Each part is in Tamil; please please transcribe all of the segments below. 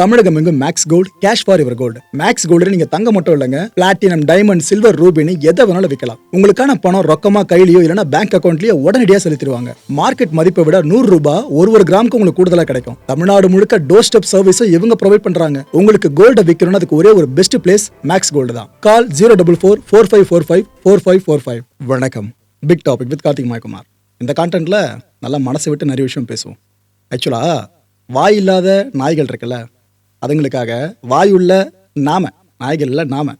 தமிழகம் எங்கும் மேக்ஸ் கோல்டு கேஷ் ஃபார் இவர் கோல்டு மேக்ஸ் கோல்டு நீங்க தங்க மட்டும் இல்லைங்க. பிளாட்டினம் டைமண்ட் சில்வர் ரூபினி எதை வேணாலும் விற்கலாம் உங்களுக்கான பணம் ரொக்கமா கையிலயோ இல்லைன்னா பேங்க் அக்கௌண்ட்லயோ உடனடியாக செலுத்திடுவாங்க. மார்க்கெட் மதிப்பை விட நூறு ரூபாய் ஒரு ஒரு கிராமுக்கு உங்களுக்கு கூடுதலா கிடைக்கும். தமிழ்நாடு முழுக்க டோர் ஸ்டெப் சர்வீஸும் இவங்க ப்ரொவைட் பண்றாங்க. உங்களுக்கு கோல்ட விற்கணும்னு அதுக்கு ஒரே ஒரு பெஸ்ட் பிளேஸ் மேக்ஸ் கோல்டு தான். Call zero double four four five four five four five four five வணக்கம். Big topic with Karthik Mayakumar இந்த கான்டென்ட்ல நல்லா மனசை விட்டு நிறைய விஷயம் பேசுவோம். ஆக்சுவலா வாய் இல்லாத நாய்கள் இருக்குல்ல அதுங்களுக்காக வாயுள்ள நாம நாய்களில் நாம.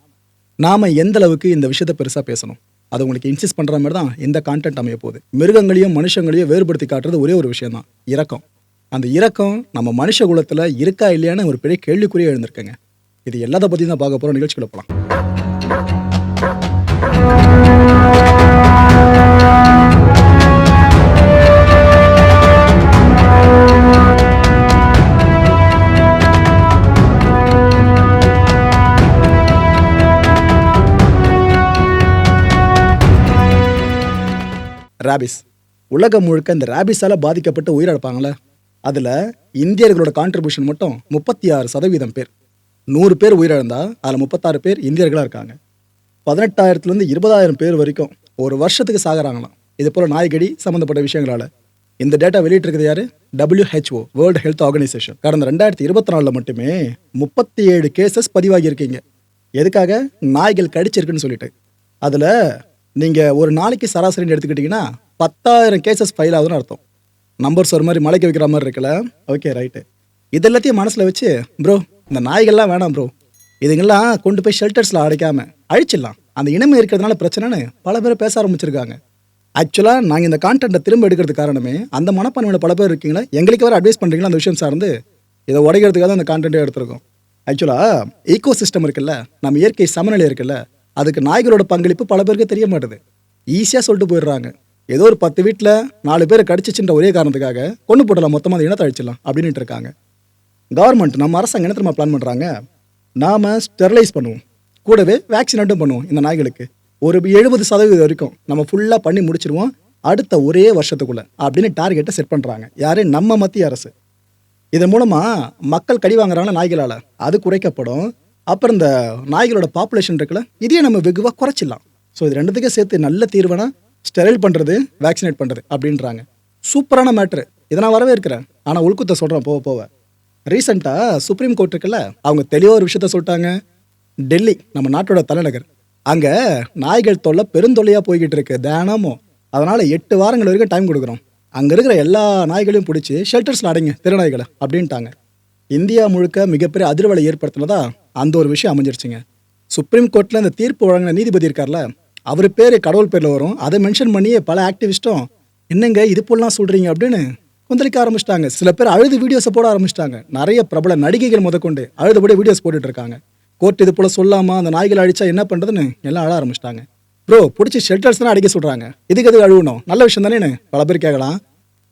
நாம எந்த அளவுக்கு இந்த விஷயத்த பெருசா பேசணும்? அது உங்களுக்கு இன்சிஸ்ட் பண்ற மாதிரி தான் இந்த கான்டென்ட் அமைய போகுது. மிருகங்களையும் மனுஷங்களையும் வேறுபடுத்தி காட்டுறது ஒரே ஒரு விஷயம் தான் இறக்கம் அந்த இறக்கம் நம்ம மனுஷ குலத்துல இருக்கா இல்லையான்னு ஒரு பெரிய கேள்விக்குறியே எழுந்திருக்குங்க. இது எல்லாத்த பத்தி தான் பார்க்க போறோம். நிகழ்ச்சிக்குள்ள போலாம். ரேபிஸ் உலகம் முழுக்க இந்த ரேபிஸால பாதிக்கப்பட்டு உயிரிழப்பாங்களே அதில் இந்தியர்களோட கான்ட்ரிபியூஷன் மட்டும் முப்பத்தி ஆறு சதவீதம் பேர். நூறு பேர் உயிரிழந்தா அதில் முப்பத்தாறு பேர் இந்தியர்களாக இருக்காங்க. பதினெட்டாயிரத்துலேருந்து இருபதாயிரம் பேர் வரைக்கும் ஒரு வருஷத்துக்கு சாகிறாங்களாம். இது போல் நாய்கடி சம்மந்தப்பட்ட விஷயங்களால். இந்த டேட்டா வெளியிட்டிருக்கிறது யாரு? டபிள்யூஹெச்ஓ வேர்ல்டு ஹெல்த் ஆர்கனைசேஷன் கடந்த ரெண்டாயிரத்தி இருபத்தி நாலில் மட்டுமே முப்பத்தி ஏழு கேசஸ் பதிவாகியிருக்கீங்க. எதுக்காக? நாய்கள் கடிச்சிருக்குன்னு சொல்லிட்டு. அதில் நீங்கள் ஒரு நாளைக்கு சராசரின்னு எடுத்துக்கிட்டிங்கன்னா பத்தாயிரம் கேசஸ் ஃபைல் ஆகுதுன்னு அர்த்தம். நம்பர்ஸ் ஒரு மாதிரி மலைக்கு வைக்கிற மாதிரி இருக்குல்ல? ஓகே ரைட்டு இது எல்லாத்தையும் மனசில் வச்சு ப்ரோ இந்த நாய்கள்லாம் வேணாம் ப்ரோ இதுங்கெல்லாம் கொண்டு போய் ஷெல்டர்ஸில் அடைக்காம அழிச்சிடலாம். அந்த இனமே இருக்கிறதுனால பிரச்சனைன்னு பல பேர் பேச ஆரம்பிச்சிருக்காங்க. ஆக்சுவலாக நாங்கள் இந்த கான்டென்ட்டை திரும்ப எடுக்கிறது காரணமே அந்த மனப்பான்மையில பல பேர் இருக்கீங்களா? எங்களுக்கு வேறு அட்வைஸ் பண்ணுறீங்களா அந்த விஷயம் சார்ந்து இதை உடைக்கிறதுக்காக தான் அந்த கான்டென்ட்டே எடுத்திருக்கோம். ஆக்சுவலாக ஈகோ சிஸ்டம் இருக்குல்ல நம்ம இயற்கை சமநிலை இருக்குல்ல அதுக்கு நாய்களோட பங்களிப்பு பல பேருக்கு தெரிய மாட்டுது. ஈஸியாக சொல்லிட்டு போயிடுறாங்க. ஏதோ ஒரு பத்து வீட்டில் நாலு பேர் கடிச்சிச்சுன்ற ஒரே காரணத்துக்காக கொண்டு போடலாம் மொத்தமாக அந்த இனத்தை அழிச்சிடலாம் அப்படின்ட்டு இருக்காங்க. கவர்மெண்ட் நம்ம அரசாங்கம் என்ன திரும்ப பிளான் பண்ணுறாங்க நாம் ஸ்டெர்லைஸ் பண்ணுவோம். கூடவே வேக்சினேட்டும் பண்ணுவோம் இந்த நாய்களுக்கு. ஒரு எழுபது சதவீதம் வரைக்கும் நம்ம ஃபுல்லாக பண்ணி முடிச்சிருவோம் அடுத்த ஒரே வருஷத்துக்குள்ளே அப்படின்னு டார்கெட்டை செட் பண்ணுறாங்க யாரு? நம்ம மத்திய அரசு. இதன் மூலமாக மக்கள் கடி வாங்குறாங்க நாய்களால். அது குறைக்கப்படும். அப்புறம் இந்த நாய்களோட பாப்புலேஷன் இருக்குல்ல இதையே நம்ம வெகுவாக குறைச்சிடலாம். ஸோ இது ரெண்டுத்துக்கும் சேர்த்து நல்ல தீர்வுனா ஸ்டெரைல் பண்ணுறது வேக்சினேட் பண்ணுறது அப்படின்றாங்க. சூப்பரான மேட்ரு இதை நான் வரவே இருக்கிறேன் ஆனால் உள்குத்த சொல்கிறேன் போக போக. ரீசெண்டாக சுப்ரீம் கோர்ட் இருக்குல்ல அவங்க தெளிவாக ஒரு விஷயத்த சொல்லிட்டாங்க. டெல்லி நம்ம நாட்டோட தலைநகர். அங்கே நாய்கள் தொல்லை பெருந்தொல்லையாக போய்கிட்டு இருக்கு தினமும். அதனால் எட்டு வாரங்கள் வரைக்கும் டைம் கொடுக்குறோம். அங்கே இருக்கிற எல்லா நாய்களையும் பிடிச்சி ஷெல்டர்ஸில் அடைங்க திருநாய்களை அப்படின்ட்டாங்க. இந்தியா முழுக்க மிகப்பெரிய அதிர்வலை ஏற்படுத்தினதா அந்த ஒரு விஷயம் அமைஞ்சிருச்சுங்க. சுப்ரீம் கோர்ட்டில் அந்த தீர்ப்பு வழங்கின நீதிபதி இருக்கார்ல அவர் பேர் கடவுள் பேரில் வரும். அதை மென்ஷன் பண்ணியே பல ஆக்டிவிஸ்ட்டும் என்னங்க இது போலாம் சொல்கிறீங்க அப்படின்னு கொந்தளிக்க ஆரம்பிச்சிட்டாங்க. சில பேர் அழுது வீடியோஸை போட ஆரம்பிச்சிட்டாங்க. நிறைய பிரபல நடிகைகள் முதற்கொண்டு அழுதுபடி வீடியோஸ் போட்டுட்டு இருக்காங்க. கோர்ட் இது போல் சொல்லாமா அந்த நாய்கள் அடிச்சா என்ன பண்ணுறதுன்னு எல்லாம் அழ ஆரம்பிச்சிட்டாங்க. ப்ரோ பிடிச்சி ஷெல்டர்ஸ் தான் அடிக்க சொல்கிறாங்க இதுக்கு எதுக்கு அழுகணும் நல்ல விஷயம் தானே பல பேர் கேட்கலாம்.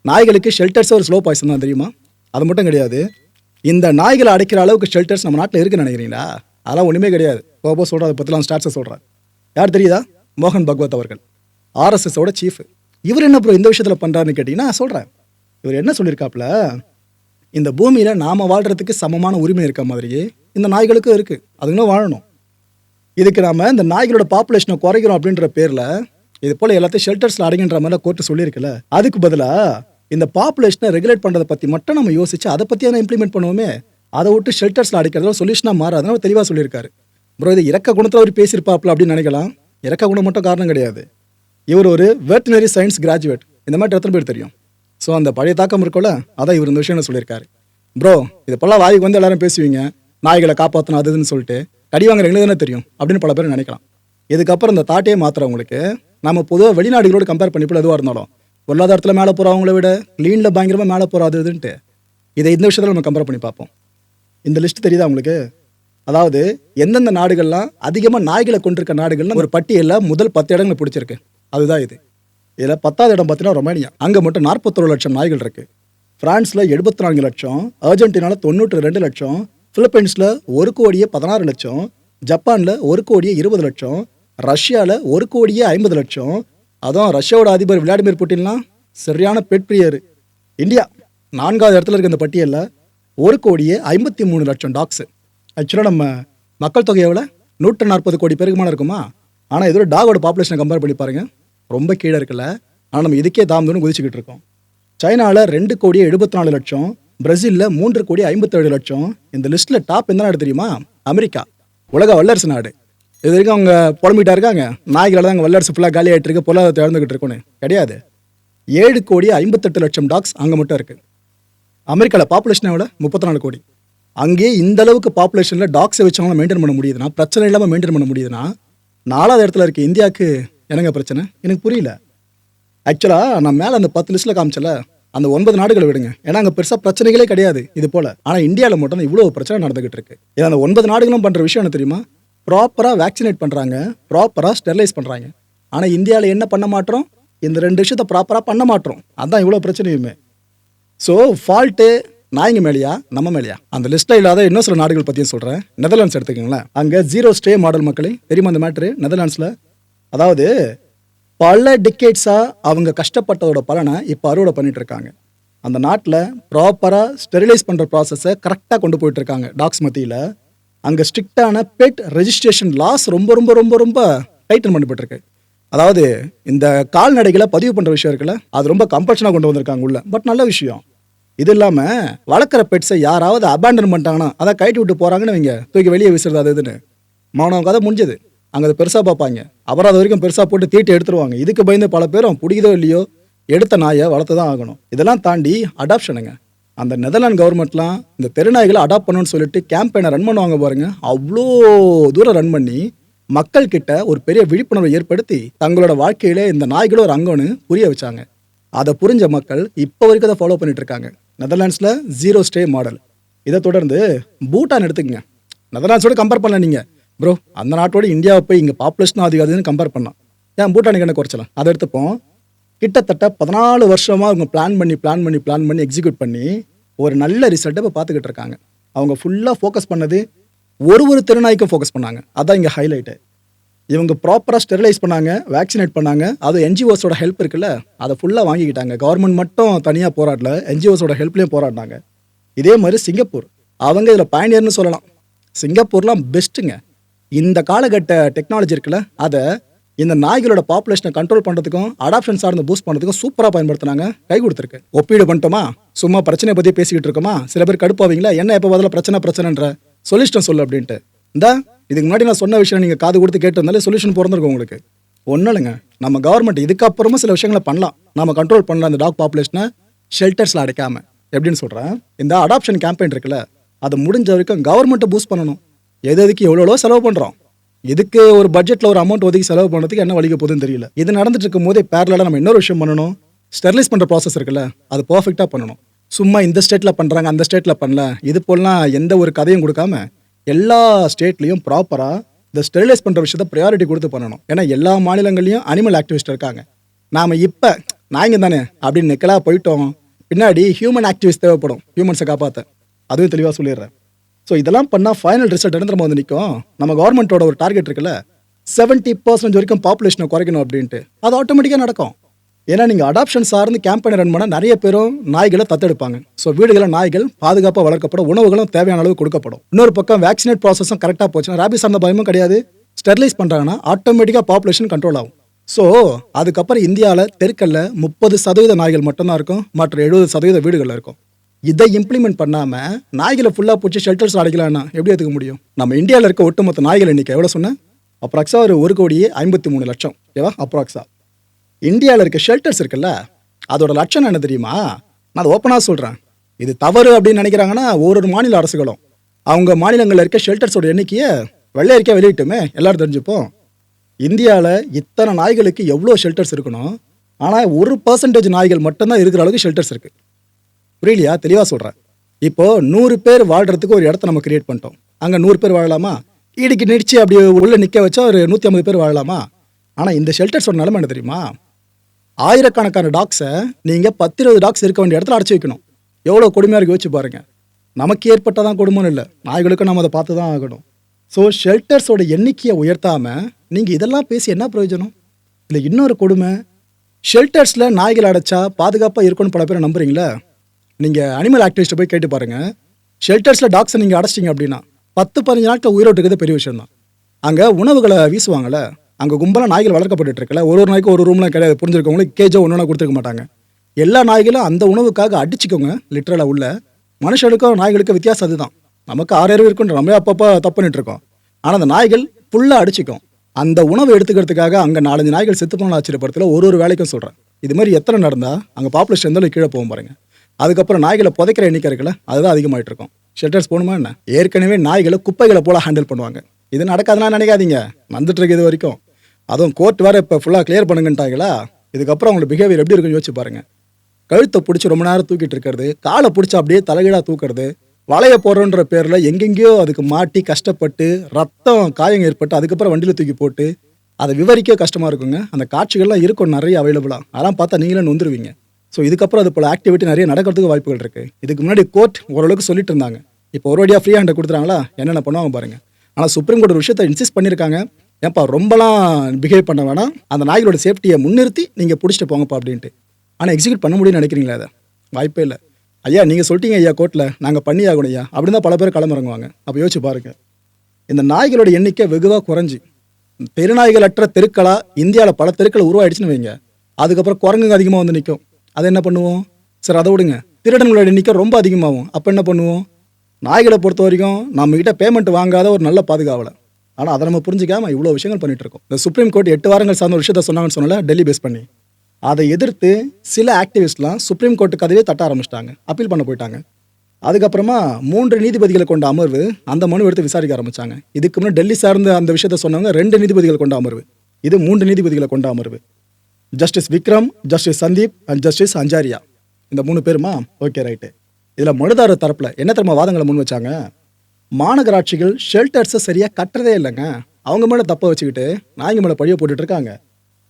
நாய்களுக்கு ஷெல்டர்ஸ் ஒரு ஸ்லோ பாய்சன் தான் தெரியுமா? அது மட்டும் கிடையாது. இந்த நாய்களை அடைக்கிற அளவுக்கு ஷெல்டர்ஸ் நம்ம நாட்டில் இருக்குன்னு நினைக்கிறீங்களா? அதெல்லாம் ஒன்றுமே கிடையாது. கோபோ போக அதை பற்றிலாம் ஸ்டாட்ஸை சொல்கிறார் யார் தெரியுதா? மோகன் பகவத் அவர்கள் ஆர்எஸ்எஸோட சீஃப் இவர் என்ன ப்ரோ இந்த விஷயத்தில் பண்ணுறாருன்னு கேட்டிங்கன்னா சொல்கிறேன் இவர் என்ன சொல்லியிருக்காப்புல? இந்த பூமியில் நாம் வாழ்கிறதுக்கு சமமான உரிமை இருக்க மாதிரியே இந்த நாய்களுக்கும் இருக்குது அதுங்களும் வாழணும். இதுக்கு நாம் இந்த நாய்களோட பாப்புலேஷனை குறைக்கிறோம் அப்படின்ற பேரில் இது போல் எல்லாத்தையும் ஷெல்டர்ஸில் அடங்குன்ற மாதிரி கோர்ட்டு சொல்லியிருக்குல்ல. அதுக்கு பதிலாக இந்த பாப்புலேஷனை ரெகுலேட் பண்ணுறதை பற்றி மட்டும் நம்ம யோசிச்சு அதை பற்றி பத்தி இம்ப்ளிமெண்ட் பண்ணுவோமே? அதை விட்டு ஷெல்டர்ஸில் அடிக்கிறதுல சொல்யூஷனா மாறாதுன்னு அவர் சொல்லியிருக்காரு. ப்ரோ இது இறக்க குணத்தில் அவர் பேசியிருப்பாப்ல அப்படின்னு நினைக்கலாம். இறக்க குணம் மட்டும் காரணம் கிடையாது. இவர் ஒரு வெட்டினரி சயின்ஸ் கிராஜுவேட் இந்த மாதிரி எத்தனை பேர் தெரியும்? ஸோ அந்த பழைய தாக்கம் இருக்கோல அதான் இவர் இந்த விஷயம் சொல்லியிருக்காரு. ப்ரோ இது பல வாய்க்கு வந்து எல்லாரும் பேசுவீங்க. நாய்களை காப்பாற்றணும் அது இதுன்னு சொல்லிட்டு. கடி வாங்குற எங்களுக்கு தானே தெரியும் அப்படின்னு பல பேர் நினைக்கலாம். இதுக்கப்புறம் இந்த தாட்டையே மாத்துறவங்களுக்கு நம்ம பொதுவாக வெளிநாடுகளோடு கம்பேர் பண்ணி எதுவாக இருந்தாலும். பொருளாதாரத்தில் மேலே போகிறவங்கள விட க்ளீனில் பயங்கரமாக மேலே போகிறோம் அது இதுன்ட்டு இதை இந்த விஷயத்தில் நம்ம கம்பேர் பண்ணி பார்ப்போம். இந்த லிஸ்ட் தெரியுதா உங்களுக்கு? அதாவது எந்தெந்த நாடுகள்லாம் அதிகமாக நாய்களை கொண்டிருக்க நாடுகள்னு ஒரு பட்டியலில் முதல் பத்து இடங்களை பிடிச்சிருக்கு. அதுதான் இது. இதில் பத்தாவது இடம் பார்த்தீங்கன்னா ரொமானியா. அங்கே மட்டும் நாற்பத்தொரு லட்சம் நாய்கள் இருக்குது ஃப்ரான்ஸில் எழுபத்தி நான்கு லட்சம் அர்ஜென்டினாவில் தொண்ணூற்றி ரெண்டு லட்சம் ஃபிலிப்பைன்ஸில் ஒரு கோடியே பதினாறு லட்சம் ஜப்பானில் ஒரு கோடியே இருபது லட்சம் ரஷ்யாவில் ஒரு கோடியே ஐம்பது லட்சம் அதுவும் ரஷ்யாவோட அதிபர் விளாடிமிர் புட்டின்லாம் சரியான பெட் பிரியர் இந்தியா நான்காவது இடத்துல இருக்க இந்த பட்டியலில் ஒரு கோடியே ஐம்பத்தி மூணு லட்சம் டாக்ஸு. ஆக்சுவலாக நம்ம மக்கள் தொகை எவ்வளோ நூற்று நாற்பது கோடி பேருக்கு மேலே இருக்குமா ஆனால் இதோட டாகோட பாப்புலேஷனை கம்பேர் பண்ணி பாருங்கள் ரொம்ப கீழே இருக்குல்ல. ஆனால் நம்ம இதுக்கே தாமதம்னு குதிச்சுக்கிட்டு இருக்கோம். சைனாவில் ரெண்டு கோடி எழுபத்தி நாலு லட்சம் பிரசிலில் மூன்று கோடி ஐம்பத்தேழு லட்சம். இந்த லிஸ்ட்டில் டாப் எந்த நாடு தெரியுமா? அமெரிக்கா. உலக வல்லரசு நாடு. இது வரைக்கும் அவங்க புலம்பிட்டா இருக்காங்க. நாய்களால் தான் அங்கே வல்லரசு ஃபுல்லாக காலி ஆகிட்டு இருக்கு பொருளாதாரத்தை இழந்துகிட்டு இருக்குன்னு. கிடையாது. ஏழு கோடி ஐம்பத்தெட்டு லட்சம் டாக்ஸ் அங்கே மட்டும் இருக்குது அமெரிக்காவில் பாப்புலேஷன் எவ்வளோ முப்பத்தி நாலு கோடி. அங்கேயே இந்த அளவுக்கு பாப்புலேஷனில் டாக்ஸை வச்சு மெயின்டைன் பண்ண முடியுதுன்னா பிரச்சனை இல்லாமல் மெயின்டைன் பண்ண முடியுதுன்னா நாலாவது இடத்துல இருக்க இந்தியாவுக்கு என்னங்க பிரச்சனை? எனக்கு புரியல. ஆக்சுவலாக நான் மேலே அந்த பத்து லிஸ்ட்டில் காமிச்சல அந்த ஒன்பது நாடுகளை விடுங்க. ஏன்னா அங்கே பெருசாக பிரச்சனைகளே கிடையாது இது போல். ஆனால் இந்தியாவில் மட்டும் இவ்வளோ பிரச்சனை நடந்துகிட்டு இருக்கு. இது அந்த ஒன்பது நாடுகளும் பண்ணுற விஷயம் என்ன தெரியுமா? ப்ராப்பராக வேக்சினேட் பண்ணுறாங்க ப்ராப்பராக ஸ்டெர்லைஸ் பண்ணுறாங்க ஆனால் இந்தியாவில் என்ன பண்ண மாட்டோம்? இந்த ரெண்டு விஷயத்த ப்ராப்பராக பண்ண மாட்டோம். அதான் இவ்வளோ பிரச்சனையுமே. ஸோ ஃபால்ட்டு நாய்ங்க மேலேயா? நம்ம மேலேயா? அந்த லிஸ்ட்டில் இல்லாத இன்னும் சில நாடுகள் பற்றியும் சொல்கிறேன் நெதர்லாண்ட்ஸ் எடுத்துக்கோங்களேன். அங்கே ஜீரோ ஸ்டே மாடல் மக்களே. தெரியுமா அந்த மேட்ரு நெதர்லாண்ட்ஸில் அதாவது பல டிக்கெட்ஸாக அவங்க கஷ்டப்பட்டதோட பலனை இப்போ அறுவடை பண்ணிட்டு இருக்காங்க. அந்த நாட்டில் ப்ராப்பராக ஸ்டெரிலைஸ் பண்ணுற ப்ராசஸை கரெக்டாக கொண்டு போயிட்டுருக்காங்க டாக்ஸ் மத்தியில். அங்கே ஸ்ட்ரிக்டான பெட் ரெஜிஸ்ட்ரேஷன் லாஸ் ரொம்ப ரொம்ப ரொம்ப ரொம்ப டைட்டன் பண்ணப்பட்டிருக்கு. அதாவது இந்த கால்நடைகளை பதிவு பண்ணுற விஷயம் இருக்குல்ல அது ரொம்ப கம்பல்ஷனாக கொண்டு வந்திருக்காங்க உள்ள. பட் நல்ல விஷயம். இது இல்லாமல் வளர்க்குற பெட்ஸை யாராவது அபேண்டன் பண்ணிட்டாங்கன்னா அதை கைட்டு விட்டு போகிறாங்கன்னு வைங்க. தூக்கி வெளியே வீசுறது அது இதுன்னு. மௌனம் கதை முடிஞ்சது. அங்கே அதை பெருசாக பார்ப்பாங்க. அப்புறம் அது வரைக்கும் பெருசாக போட்டு தீட்டு எடுத்துருவாங்க. இதுக்கு பயந்து பல பேரும் பிடிக்குதோ இல்லையோ எடுத்த நாயை வளர்த்து தான் ஆகணும். இதெல்லாம் தாண்டி அடாப்ஷனுங்க அந்த நெதர்லாண்ட் கவர்மெண்ட்லாம் இந்த தெருநாய்களை அடாப்ட் பண்ணணும்னு சொல்லிட்டு கேம்பெயினை ரன் பண்ணுவாங்க பாருங்க. அவ்வளோ தூரம் ரன் பண்ணி மக்கள் கிட்ட ஒரு பெரிய விழிப்புணர்வை ஏற்படுத்தி தங்களோட வாழ்க்கையில இந்த நாய்களும் ஒரு அங்கம்னு புரிய வச்சாங்க. அதை புரிஞ்ச மக்கள் இப்போ வரைக்கும் அதை ஃபாலோ பண்ணிட்டு இருக்காங்க. நெதர்லாண்ட்ஸில் ஜீரோ ஸ்டே மாடல் இதை தொடர்ந்து பூட்டான் எடுத்துக்கங்க. நெதர்லாண்ட்ஸோட கம்பேர் பண்ணல நீங்க. ப்ரோ அந்த நாட்டோட இந்தியாவை போய் இங்கே பாப்புலேஷன் அதிகாதுன்னு கம்பேர் பண்ணலாம். ஏன் பூட்டானுக்கு என்ன குறைச்சலாம் அதை எடுத்துப்போம். கிட்டத்தட்ட பதினாலு வருஷமாக அவங்க பிளான் பண்ணி பிளான் பண்ணி பிளான் பண்ணி எக்ஸிக்யூட் பண்ணி ஒரு நல்ல ரிசல்ட்டை இப்போ பார்த்துக்கிட்டு இருக்காங்க. அவங்க ஃபுல்லாக ஃபோக்கஸ் பண்ணது ஒரு ஒரு திருநாய்க்கும் ஃபோக்கஸ் பண்ணாங்க. அதான் இங்கே ஹைலைட்டு இவங்க ப்ராப்பராக ஸ்டெரிலைஸ் பண்ணாங்க வேக்சினேட் பண்ணாங்க. அது என்ஜிஓஸோட ஹெல்ப் இருக்குல்ல அதை ஃபுல்லாக வாங்கிக்கிட்டாங்க. கவர்மெண்ட் மட்டும் தனியாக போராடல என்ஜிஓஸோட ஹெல்ப்லேயும் போராடினாங்க. இதே மாதிரி சிங்கப்பூர். அவங்க இதில் பயணியர்னு சொல்லலாம். சிங்கப்பூர்லாம் பெஸ்ட்டுங்க இந்த காலகட்ட டெக்னாலஜி இருக்குல்ல அதை இந்த நாய்களோட பாப்புலேஷனை கண்ட்ரோல் பண்ணுறதுக்கும் அடாப்ஷன் சார்ந்து பூஸ்ட் பண்ணுறதுக்கும் சூப்பராக பயன்படுத்துனாங்க. கை கொடுத்துருக்கு. ஒப்பீடு பண்ணிட்டோமா? சும்மா பிரச்சனையை பற்றி பேசிக்கிட்டு இருக்கோமா? சில பேர் கடுப்பாவீங்களா? என்ன எப்போ பதில் பிரச்சனை பிரச்சனைன்ற. சொல்யூஷன் சொல்லு அப்படின்ட்டு. இந்த இதுக்கு முன்னாடி நான் சொன்ன விஷயம் நீங்கள் காது கொடுத்து கேட்டிருந்தாலே சொல்யூஷன் பிறந்திருக்கும் உங்களுக்கு. ஒன்றும் இல்லைங்க. நம்ம கவர்மெண்ட் இதுக்கப்புறமும் சில விஷயங்களை பண்ணலாம். நம்ம கண்ட்ரோல் பண்ணலாம் அந்த டாக் பாப்புலேஷனை ஷெல்டர்ஸில் அடைக்காம. எப்படின்னு சொல்கிறேன் இந்த அடாப்ஷன் கேம்பெயின் இருக்குல்ல அதை முடிஞ்ச வரைக்கும் கவர்மெண்ட்டை பூஸ்ட் பண்ணணும். எது எதுக்கு எவ்வளோ செலவு பண்ணுறோம் இதுக்கு ஒரு பட்ஜெட்டில் ஒரு அமௌண்ட் ஒதுக்கி செலவு பண்ணுறதுக்கு என்ன வலிக்க போகுதுன்னு தெரியல. இது நடந்துட்டு இருக்கும் போதே பேரலாக நம்ம இன்னொரு விஷயம் பண்ணணும். ஸ்டெர்லைஸ் பண்ணுற ப்ராசஸ் இருக்குல்ல அது பர்ஃபெக்டாக பண்ணணும். சும்மா இந்த ஸ்டேட்டில் பண்ணுறாங்க அந்த ஸ்டேட்டில் பண்ணல. இது போலாம் எந்த ஒரு கதையும் கொடுக்காம எல்லா ஸ்டேட்லேயும் ப்ராப்பராக இந்த ஸ்டெரிலைஸ் பண்ணுற விஷயத்த ப்ரையாரிட்டி கொடுத்து பண்ணணும். ஏன்னா எல்லா மாநிலங்கள்லையும் அனிமல் ஆக்டிவிஸ்ட் இருக்காங்க. நாம் இப்போ நாய்ங்க தானே அப்படின்னு நிக்கலாக போயிட்டோம். பின்னாடி ஹியூமன் ஆக்டிவிஸ்ட் தேவைப்படும். ஹியூமன்ஸை காப்பாற்ற அதுவும் தெளிவாக சொல்லிடுறேன். ஸோ இதெல்லாம் பண்ணால் ஃபைனல் ரிசல்ட் என்ன நம்ம வந்து நிற்கும் நம்ம கவர்மெண்ட்டோட ஒரு டார்கெட் இருக்குல்ல? செவன்ட்டி பர்சன்ட் வரைக்கும் பாப்புலேஷனை குறைக்கணும் அப்படின்ட்டு. அது ஆட்டோமேட்டிக்காக நடக்கும். ஏன்னா நீங்கள் அடாப்ஷன் சார்ந்து கேம்பெயின் ரன் பண்ணால் நிறைய பேரும் நாய்களை தத்தெடுப்பாங்க. ஸோ வீடுகளில் நாய்கள் பாதுகாப்பாக வளர்க்கப்படும். உணவுகளும் தேவையான அளவு கொடுக்கப்படும். இன்னொரு பக்கம் வேக்சினேட் ப்ராசஸும் கரெக்டாக போச்சுன்னா ரேபிஸ் சார்ந்த பயமும் கிடையாது. ஸ்டெர்லைஸ் பண்ணுறாங்கன்னா ஆட்டோமேட்டிக்காக பாப்புலேஷன் கண்ட்ரோல் ஆகும். ஸோ அதுக்கப்புறம் இந்தியாவில் தெற்கல்ல முப்பது சதவீத நாய்கள் மட்டும்தான் இருக்கும். மற்ற எழுபது சதவீத வீடுகளில் இருக்கும். இதை இம்ப்ளிமெண்ட் பண்ணாமல் நாய்களை ஃபுல்லாக பிடிச்சி ஷெல்டர்ஸ் அடைக்கலாம்னா எப்படி எடுத்துக்க முடியும்? நம்ம இந்தியாவில் இருக்க ஒட்டுமொத்த நாய்கள் எண்ணிக்கை எவ்வளோ சொன்னேன் அப்ராக்ஸா ஒரு ஒரு கோடியே ஐம்பத்தி மூணு லட்சம். ஓகேவா அப்ராக்ஸா இந்தியாவில் இருக்க ஷெல்டர்ஸ் இருக்குல்ல அதோட லட்சம் என்ன தெரியுமா? நான் அதை ஓப்பனாக சொல்கிறேன் இது தவறு அப்படின்னு நினைக்கிறாங்கன்னா ஒரு ஒரு மாநில அரசுகளும். அவங்க மாநிலங்களில் இருக்க ஷெல்டர்ஸோட எண்ணிக்கையை வெள்ளை வெளியிட்டுமே எல்லாரும் தெரிஞ்சுப்போம். இந்தியாவில் இத்தனை நாய்களுக்கு எவ்வளோ ஷெல்டர்ஸ் இருக்கணும்? ஆனால் ஒரு பர்சன்டேஜ் நாய்கள் மட்டும்தான் இருக்கிற அளவுக்கு ஷெல்டர்ஸ் இருக்குது புரியலையா? தெளிவாக சொல்கிறேன் இப்போது நூறு பேர் வாழ்கிறதுக்கு ஒரு இடத்த நம்ம கிரியேட் பண்ணிட்டோம். அங்கே நூறு பேர் வாழலாமா? இடிக்கு நடிச்சு அப்படி உள்ளே நிற்க வச்சா ஒரு நூற்றி ஐம்பது பேர் வாழலாமா? ஆனால் இந்த ஷெல்டர்ஸோட நிலமை என்ன தெரியுமா? ஆயிரக்கணக்கான டாக்ஸை நீங்கள் பத்து இருபது டாக்ஸ் இருக்க வேண்டிய இடத்துல அடைச்சி வைக்கணும். எவ்வளோ கொடுமையாக இருக்கு யோசிச்சு பாருங்கள் நமக்கு ஏற்பட்டதான் கொடுமைன்னு இல்லை. நாய்களுக்கும் நம்ம அதை பார்த்து தான் ஆகணும் ஸோ ஷெல்டர்ஸோட எண்ணிக்கையை உயர்த்தாமல் நீங்கள் இதெல்லாம் பேசி என்ன பிரயோஜனம்? இல்லை இன்னொரு கொடுமை ஷெல்டர்ஸில் நாய்கள் அடைச்சா பாதுகாப்பாக இருக்கும்னு பல பேர் நம்புறீங்களா? நீங்கள் அனிமல் ஆக்டிவிஸ்ட்டை போய் கேட்டு பாருங்கள் ஷெல்டர்ஸில் டாக்ஸை நீங்கள் அடைச்சிங்க அப்படின்னா பத்து பதினஞ்சு நாட்கள் உயிரோட்டு இருக்கிறது பெரிய விஷயம் தான் அங்கே உணவுகளை வீசுவாங்கல்ல அங்கே கும்பலாக நாய்கள் வளர்க்கப்பட்டு இருக்குல்ல ஒரு ஒரு நாய்க்கு ஒரு ரூம்லாம் கிடையாது புரிஞ்சிருக்கவங்களுக்கு கேஜோ ஒன்று கொடுத்துருக்க மாட்டாங்க. எல்லா நாய்களும் அந்த உணவுக்காக அடிச்சுக்கோங்க லிட்ரலாக உள்ள. மனுஷனுக்கும் நாய்களுக்கும் வித்தியாசம் அதுதான். நமக்கு ஆறு அறிவு இருக்குன்ற நம்மளே அப்பப்போ தப்பு இருக்கோம். ஆனால் அந்த நாய்கள் ஃபுல்லாக அடிச்சிக்கும். அந்த உணவை எடுத்துக்கிறதுக்காக அங்கே நாலஞ்சு நாய்கள் செத்து போன ஆச்சரியப்படுத்தல ஒரு ஒரு வேலைக்கும் சொல்கிறேன் இது மாதிரி எத்தனை நடந்தால் அங்கே பாப்புலேஷன் இருந்தாலும் கீழே போகும் பாருங்கள் அதுக்கப்புறம் நாய்களை புதைக்கிற எண்ணிக்கை இருக்குல்ல அதுதான் அதிகமாயிட்டு இருக்கும் ஷெல்டர்ஸ் போகணுமா என்ன? ஏற்கனவே நாய்களை குப்பைகளை போல ஹேண்டில் பண்ணுவாங்க. இது நடக்காதுன்னா நினைக்காதீங்க. வந்துட்டு இருக்கு இது வரைக்கும். அதுவும் கோர்ட் வேற இப்போ ஃபுல்லாக கிளியர் பண்ணுங்கன்ட்டாங்களா? இதுக்கப்புறம் அவங்களோட பிஹேவியர் எப்படி இருக்குன்னு யோசிச்சு பாருங்க. கழுத்தை பிடிச்சி ரொம்ப நேரம் தூக்கிட்டு இருக்கிறது காலை பிடிச்சி அப்படியே தலைகீழாக தூக்குறது வளைய போடுறோன்ற பேரில் எங்கெங்கேயோ அதுக்கு மாட்டி கஷ்டப்பட்டு ரத்தம் காயம் ஏற்பட்டு அதுக்கப்புறம் வண்டியில் தூக்கி போட்டு அதை விவரிக்க கஷ்டமாக இருக்குங்க. அந்த காட்சிகள்லாம் இருக்கும் நிறைய அவைலபிளாக அதெல்லாம் பார்த்தா நீங்களே நொந்துருவீங்க. ஸோ இதுக்கப்புறம் அது போல் ஆக்டிவிட்டி நிறைய நடக்கிறதுக்கு வாய்ப்புகள் இருக்குது இதுக்கு முன்னாடி கோர்ட் ஓரளவுக்கு சொல்லிட்டு இருந்தாங்க. இப்போ ஒரு வழியாக ஃப்ரீ ஹேண்டை கொடுத்துறாங்களா என்னென்ன பண்ணுவாங்க பாருங்க. ஆனால் சுப்ரீம் கோர்ட் ஒரு விஷயத்தை இன்சிஸ்ட் பண்ணியிருக்காங்க ஏன்ப்பா ரொம்பலாம் பிஹேவ் பண்ண வேணாம். அந்த நாய்களோட சேஃப்டியை முன்னிறுத்தி நீங்கள் பிடிச்சிட்டு போங்கப்பா அப்படின்ட்டு. ஆனால் எக்ஸிக்யூட் பண்ண முடியும்னு நினைக்கிறீங்களா அதை வாய்ப்பே இல்லை. ஐயா நீங்கள் சொல்லிட்டீங்க ஐயா கோர்ட்டில் நாங்கள் பண்ணி ஆகணும் ஐயா. அப்படின்னு தான் பல பேர் களமிறங்குவாங்க. அப்போ யோசிச்சு பாருங்கள் இந்த நாய்களோட எண்ணிக்கை வெகுவாக குறைஞ்சி. தெருநாய்கள் அற்ற தெருக்களாக இந்தியாவில் பல தெருக்கள் உருவாயிடுச்சுன்னு வைங்க. அதுக்கப்புறம் குரங்குங்க அதிகமாக வந்து நிற்கும் அதை என்ன பண்ணுவோம்? சரி அதை விடுங்க. திருடன்களோட எண்ணிக்கை ரொம்ப அதிகமாகும். அப்போ என்ன பண்ணுவோம்? நாய்களை பொறுத்த வரைக்கும் நம்மக்கிட்ட பேமெண்ட் வாங்காத ஒரு நல்ல பாதுகாவலை ஆனால் அதை நம்ம புரிஞ்சிக்காமல் இவ்வளோ விஷயங்கள் பண்ணிட்டு இருக்கோம். இந்த சுப்ரீம் கோர்ட் எட்டு வாரங்கள் சார்ந்த ஒரு விஷயத்த சொன்னாங்கன்னு சொன்னால டெல்லி பேஸ் பண்ணி. அதை எதிர்த்து சில ஆக்டிவிஸ்ட்லாம் சுப்ரீம் கோர்ட்டு கதவே தட்ட ஆரம்பிச்சிட்டாங்க. அப்பீல் பண்ண போயிட்டாங்க. அதுக்கப்புறமா மூன்று நீதிபதிகளை கொண்ட அமர்வு அந்த மனு எடுத்து விசாரிக்க ஆரம்பித்தாங்க இதுக்கு முன்னாடி டெல்லி சார்ந்த அந்த விஷயத்த சொன்னவங்க ரெண்டு நீதிபதிகள் கொண்ட அமர்வு. இது மூன்று நீதிபதிகளை கொண்ட அமர்வு. Justice Vikram justice Sandeep and justice Anjaria இந்த மூணு பேருமா? ஓகே ரைட்டு இதில் மனுதாரர் தரப்பில் என்ன தெரியுமா வாதங்களை முன் வச்சாங்க? மாநகராட்சிகள் ஷெல்டர்ஸை சரியாக கட்டுறதே இல்லைங்க. அவங்க மேலே தப்பை வச்சுக்கிட்டு நாய்ங்க மேலே பழிய போட்டுட்டு இருக்காங்க.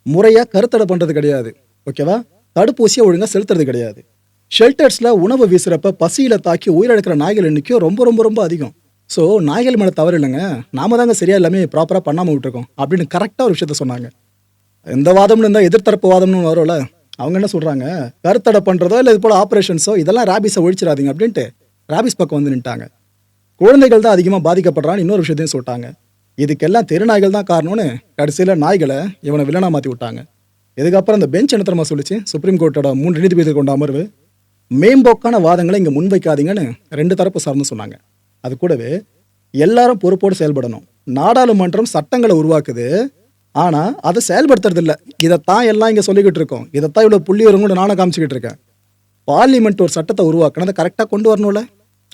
முறையாக கருத்தடை பண்ணுறது கிடையாது. ஓகேவா தடுப்பூசியை ஒழுங்காக செலுத்துறது கிடையாது. ஷெல்டர்ஸில் உணவு வீசுகிறப்ப பசியில் தாக்கி உயிரிழக்கிற நாய்கள் எண்ணிக்கையும் ரொம்ப ரொம்ப ரொம்ப அதிகம். ஸோ நாய்கள் மேலே தவறு இல்லைங்க. நாம தாங்க சரியாக எல்லாமே ப்ராப்பராக பண்ணாமல் விட்டுருக்கோம். அப்படின்னு கரெக்டாக ஒரு விஷயத்த சொன்னாங்க. எந்த வாதம்னு இருந்தால் எதிர்த்தரப்பு வாதம்னு வரும்ல? அவங்க என்ன சொல்கிறாங்க கருத்தடை பண்ணுறதோ இல்லை இது போல் ஆப்ரேஷன்ஸோ இதெல்லாம் ரேபிஸை ஒழிச்சிடாதீங்க அப்படின்ட்டு ரேபிஸ் பக்கம் வந்து நின்ட்டாங்க குழந்தைகள் தான் அதிகமாக பாதிக்கப்படுறான்னு இன்னொரு விஷயத்தையும் சொல்லிட்டாங்க. இதுக்கெல்லாம் தெருநாய்கள் தான் காரணம்னு கடைசியில் நாய்களை இவனை வில்லனா மாற்றி விட்டாங்க. இதுக்கப்புறம் அந்த பெஞ்ச் என்ன சொல்லிச்சு? சுப்ரீம் கோர்ட்டோட மூன்று நீதிபதிகள் கொண்ட அமர்வு மேம்போக்கான வாதங்களை இங்கே முன்வைக்காதீங்கன்னு ரெண்டு தரப்பு சார்ந்து சொன்னாங்க. அது கூடவே எல்லாரும் பொறுப்போடு செயல்படணும். நாடாளுமன்றம் சட்டங்களை உருவாக்குது. ஆனால் அதை செயல்படுத்துறதில்ல. இதைத்தான் எல்லாம் இங்கே சொல்லிக்கிட்டு இருக்கோம். இதைத்தான் இவ்வளோ புள்ளி வருங்கன்னு நானும் காமிச்சிக்கிட்டு இருக்கேன். பார்லிமெண்ட் ஒரு சட்டத்தை உருவாக்கினதை அதை கரெக்டாக கொண்டு வரணும்ல?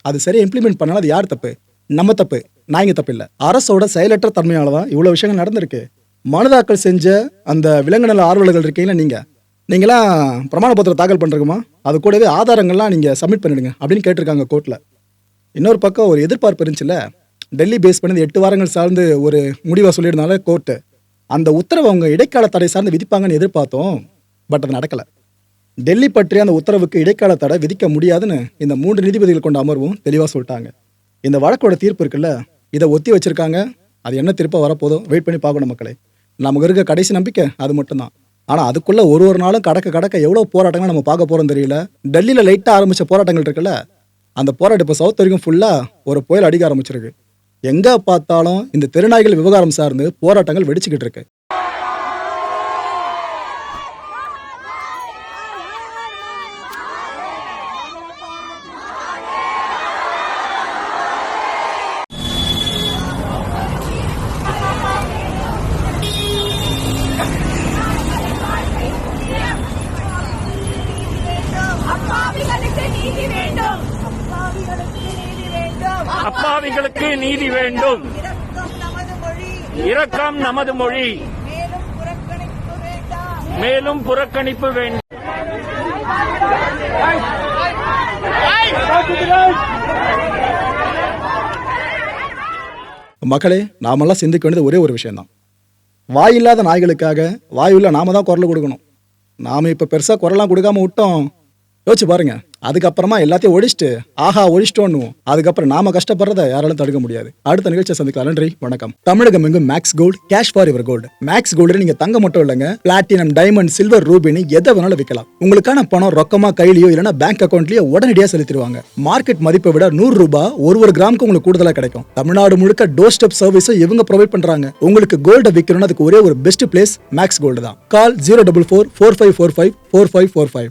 அது சரியாக இம்ப்ளிமெண்ட் பண்ணாலும் அது யார் தப்பு? நம்ம தப்பு. நான் இங்கே தப்பு இல்லை. அரசோட செயலற்ற தன்மையால தான் இவ்வளோ விஷயங்கள் நடந்திருக்கு. மனுதாக்கல் செஞ்ச அந்த விலங்கு நல ஆர்வலர்கள் இருக்கீங்களா நீங்கள் நீங்களாம் பிரமாண பத்திரம் தாக்கல் பண்ணுறக்குமா அது கூடவே ஆதாரங்கள்லாம் நீங்கள் சப்மிட் பண்ணிடுங்க அப்படின்னு கேட்டிருக்காங்க கோர்ட்டில் இன்னொரு பக்கம் ஒரு எதிர்பார்ப்பு இருந்துச்சுல்ல? டெல்லி பேஸ் பண்ணி எட்டு வாரங்கள் சார்ந்து ஒரு முடிவை சொல்லியிருந்தால கோர்ட்டு அந்த உத்தரவை அவங்க இடைக்கால தடை சார்ந்து விதிப்பாங்கன்னு எதிர்பார்த்தோம் பட் அது நடக்கலை. டெல்லி பற்றிய அந்த உத்தரவுக்கு இடைக்கால தடை விதிக்க முடியாதுன்னு இந்த மூன்று நீதிபதிகள் கொண்ட அமர்வும் தெளிவாக சொல்லிட்டாங்க. இந்த வழக்கோட தீர்ப்பு இருக்குல்ல இதை ஒத்தி வச்சிருக்காங்க. அது என்ன திருப்ப வரப்போதோ வெயிட் பண்ணி பார்க்கணும் மக்களே. நமக்கு இருக்க கடைசி நம்பிக்கை அது மட்டும்தான். ஆனால் அதுக்குள்ள ஒரு ஒரு நாளும் கடக்க கடக்க எவ்வளோ போராட்டங்கள் நம்ம பார்க்க போகிறோம் தெரியல. டெல்லியில் லைட்டாக ஆரம்பித்த போராட்டங்கள் இருக்குல்ல அந்த போராட்டம் இப்போ சவுத் வரைக்கும் ஃபுல்லாக ஒரு புயல் அடிக்க ஆரம்பிச்சிருக்கு. எங்கே பார்த்தாலும் இந்த தெருநாய்கள் விவகாரம் சார்ந்து போராட்டங்கள் வெடிச்சுக்கிட்டு இருக்கு அப்பாவிகளுக்கு நீதி வேண்டும் அப்பாவிகளுக்கு நீதி வேண்டும் அப்பாவிகளுக்கு நீதி வேண்டும் இரக்கம் நமது மொழி இரக்கம் நமது மொழி. மேலும் புறக்கணிப்பு வேண்டாம். மக்களே நாமெல்லாம் சிந்திக்க வேண்டியது ஒரே ஒரு விஷயம்தான். வாயில்லாத நாய்களுக்காக வாயுள்ள நாம தான் குரல் கொடுக்கணும். நாம் இப்போ பெருசாக குரலாம் கொடுக்காம விட்டோம். யோசிச்சு பாருங்க. அதுக்கப்புறமா எல்லாத்தையும் ஒழிச்சிட்டு ஆஹா ஒழிச்சிட்டோன்னு அதுக்கப்புறம் நாம கஷ்டப்படுறத யாராலும் தடுக்க முடியாது. அடுத்த நிகழ்ச்சியை சந்திக்கலாம். நன்றி வணக்கம். தமிழகம் எங்கும் மேக்ஸ் கோல்டு கேஷ் ஃபார் இவர் கோல்டு மேக்ஸ் கோல்டு நீங்க தங்க மட்டும் இல்லைங்க. பிளாட்டினம் டைமண்ட் சில்வர் ரூபினி எதை வேணாலும் விற்கலாம். உங்களுக்கான பணம் ரொக்கமா கையிலயோ இல்லைன்னா பேங்க் அக்கௌண்ட்லயோ உடனடியாக செலுத்திடுவாங்க. மார்க்கெட் மதிப்பை விட நூறு ரூபாய் ஒரு ஒரு கிராமுக்கு உங்களுக்கு கூடுதலா கிடைக்கும். தமிழ்நாடு முழுக்க டோர் ஸ்டெப் சர்வீஸும் இவங்க ப்ரொவைட் பண்றாங்க. உங்களுக்கு கோல்டை விற்கணும்னு அதுக்கு ஒரே ஒரு பெஸ்ட் பிளேஸ் மேக்ஸ் கோல்டு தான். Call zero double four four five four five four five four five